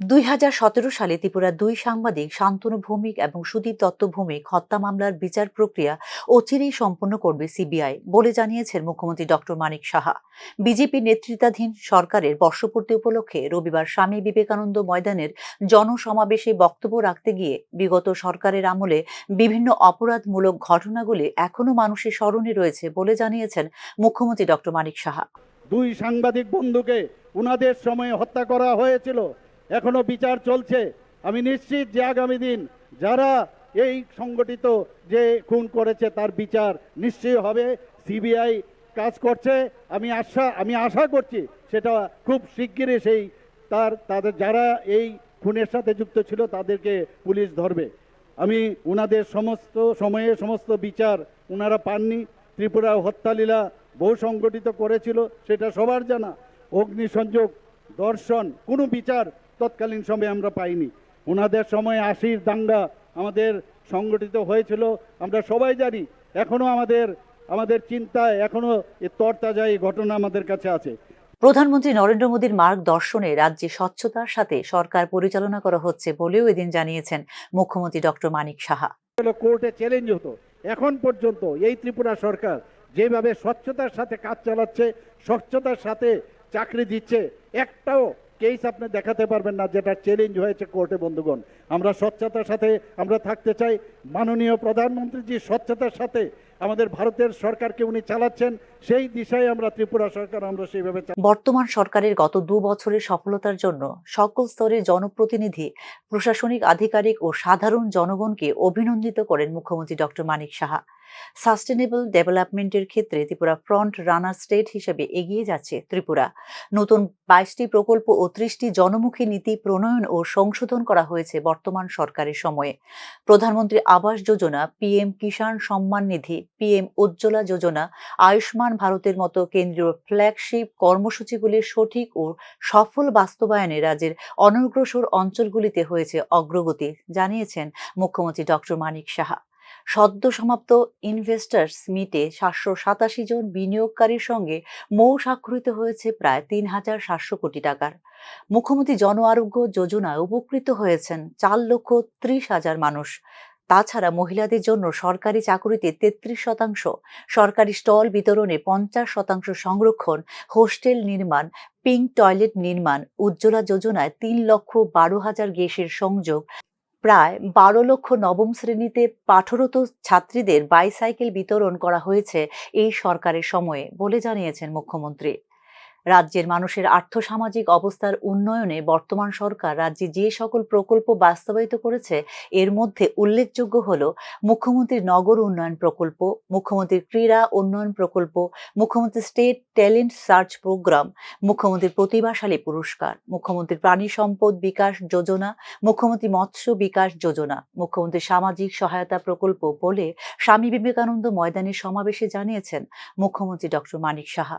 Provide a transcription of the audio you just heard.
দুই হাজার সতেরো সালে ত্রিপুরার দুই সাংবাদিক শান্তনু ভৌমিক এবং সুদীপ দত্ত ভৌমিক হত্যা মামলার বিচার প্রক্রিয়া অচিরেই সম্পন্ন করবে সিবিআই বলে জানিয়েছেন মুখ্যমন্ত্রী ডক্টর মানিক সাহা। বিজেপি নেতৃত্বাধীন সরকারের বর্ষপূর্তি উপলক্ষে রবিবার স্বামী বিবেকানন্দ ময়দানের জনসমাবেশে বক্তব্য রাখতে গিয়ে বিগত সরকারের আমলে বিভিন্ন অপরাধমূলক ঘটনাগুলি এখনও মানুষের স্মরণে রয়েছে বলে জানিয়েছেন মুখ্যমন্ত্রী ডক্টর মানিক সাহা। দুই সাংবাদিক বন্ধুকে উনাদের সময়ে হত্যা করা হয়েছিল। এখনও বিচার চলছে। আমি নিশ্চিত যে আগামী দিন যারা এই সংগঠিত যে খুন করেছে তার বিচার নিশ্চয়ই হবে। সিবিআই কাজ করছে। আমি আশা আমি আশা করছি সেটা খুব শিগগিরই সেই তার, তাদের যারা এই খুনের সাথে যুক্ত ছিল তাদেরকে পুলিশ ধরবে। আমি ওনাদের সমস্ত সময়ে সমস্ত বিচার ওনারা পাননি। ত্রিপুরা হত্যালীলা বহু সংগঠিত করেছিল, সেটা সবার জানা। অগ্নিসংযোগ, দর্শন, কোনো বিচার তৎকালীন সময়ে আমরা পাইনি। ওনাদের সময় আশির দাঙ্গা আমাদের সংগঠিত হয়েছিল আমরা সবাই জানি এখনও আমাদের আমাদের চিন্তায় এখনও এ তরতাজা এই ঘটনা আমাদের কাছে আছে। প্রধানমন্ত্রী নরেন্দ্র মোদীর মার্গদর্শনে রাজ্যে স্বচ্ছতার সাথে সরকার পরিচালনা করা হচ্ছে বলেও এদিন জানিয়েছেন মুখ্যমন্ত্রী ডক্টর মানিক সাহা। কোর্টে চ্যালেঞ্জ হতো। এখন পর্যন্ত এই ত্রিপুরা সরকার যেভাবে স্বচ্ছতার সাথে কাজ চালাচ্ছে স্বচ্ছতার সাথে চাকরি দিচ্ছে একটাও কেস আপনি দেখাতে পারবেন না, যেটা চ্যালেঞ্জ হয়েছে কোর্টে, বন্ধুগণ। আমরা স্বচ্ছতার সাথে আমরা থাকতে চাই। মাননীয় প্রধানমন্ত্রী যে স্বচ্ছতার সাথে আমাদের ভারতের সরকারকে উনি চালাচ্ছেন, সেই দিশায় আমরা ত্রিপুরা সরকার, আমরা সেইভাবে বর্তমান সরকারের গত দু বছরের সফলতার জন্য সকল স্তরের জনপ্রতিনিধি, প্রশাসনিক আধিকারিক ও সাধারণ জনগণকে অভিনন্দিত করেন মুখ্যমন্ত্রী ডক্টর মানিক সাহা। সাস্টেনেবল ডেভেলপমেন্টের ক্ষেত্রে ত্রিপুরা ফ্রন্ট রানার স্টেট হিসেবে এগিয়ে যাচ্ছে ত্রিপুরা। নতুন বাইশটি প্রকল্প ও ত্রিশটি জনমুখী নীতি প্রণয়ন ও সংশোধন করা হয়েছে বর্তমান সরকারের সময়ে। প্রধানমন্ত্রী আবাস যোজনা, পিএম কিষাণ সম্মান নিধি পিএম উজ্জ্বলা যোজনা আয়ুষ্মান ভারতের মতো কেন্দ্রীয় ফ্ল্যাগশিপ কর্মসূচিগুলির সঠিক ও সফল বাস্তবায়নে রাজ্যের অনগ্রসর অঞ্চলগুলিতে হয়েছে অগ্রগতি, জানিয়েছেন মুখ্যমন্ত্রী ডক্টর মানিক সাহা। সদ্য সমাপ্ত ইনভেস্টার্স মিটে সাতশো সাতাশি জন বিনিয়োগকারীর সঙ্গে মৌ স্বাক্ষরিত হয়েছে প্রায় তিন হাজার সাতশো কোটি টাকার। মুখ্যমন্ত্রী জন আরোগ্য যোজনায় উপকৃত হয়েছেন চার লক্ষ ত্রিশ হাজার মানুষ। তাছাড়া মহিলাদের জন্য সরকারি চাকুরিতে তেত্রিশ শতাংশ, সরকারি স্টল বিতরণে পঞ্চাশ শতাংশ সংরক্ষণ, হোস্টেল নির্মাণ, পিঙ্ক টয়লেট নির্মাণ, উজ্জ্বলা যোজনায় তিন লক্ষ বারো হাজার গ্যাসের সংযোগ, প্রায় বারো লক্ষ নবম শ্রেণীতে পাঠরত ছাত্রীদের বাইসাইকেল বিতরণ করা হয়েছে এই সরকারের সময়ে বলে জানিয়েছেন মুখ্যমন্ত্রী। রাজ্যের মানুষের আর্থসামাজিক অবস্থার উন্নয়নে বর্তমান সরকার রাজ্যে যে সকল প্রকল্প বাস্তবায়িত করেছে, এর মধ্যে উল্লেখযোগ্য হল মুখ্যমন্ত্রীর নগর উন্নয়ন প্রকল্প, মুখ্যমন্ত্রীর ক্রীড়া উন্নয়ন প্রকল্প মুখ্যমন্ত্রী স্টেট ট্যালেন্ট সার্চ প্রোগ্রাম, মুখ্যমন্ত্রীর প্রতিভাশালী পুরস্কার, মুখ্যমন্ত্রীর প্রাণী সম্পদ বিকাশ যোজনা, মুখ্যমন্ত্রী মৎস্য বিকাশ যোজনা মুখ্যমন্ত্রী সামাজিক সহায়তা প্রকল্প বলে স্বামী বিবেকানন্দ ময়দানের সমাবেশে জানিয়েছেন মুখ্যমন্ত্রী doctor Manik Saha.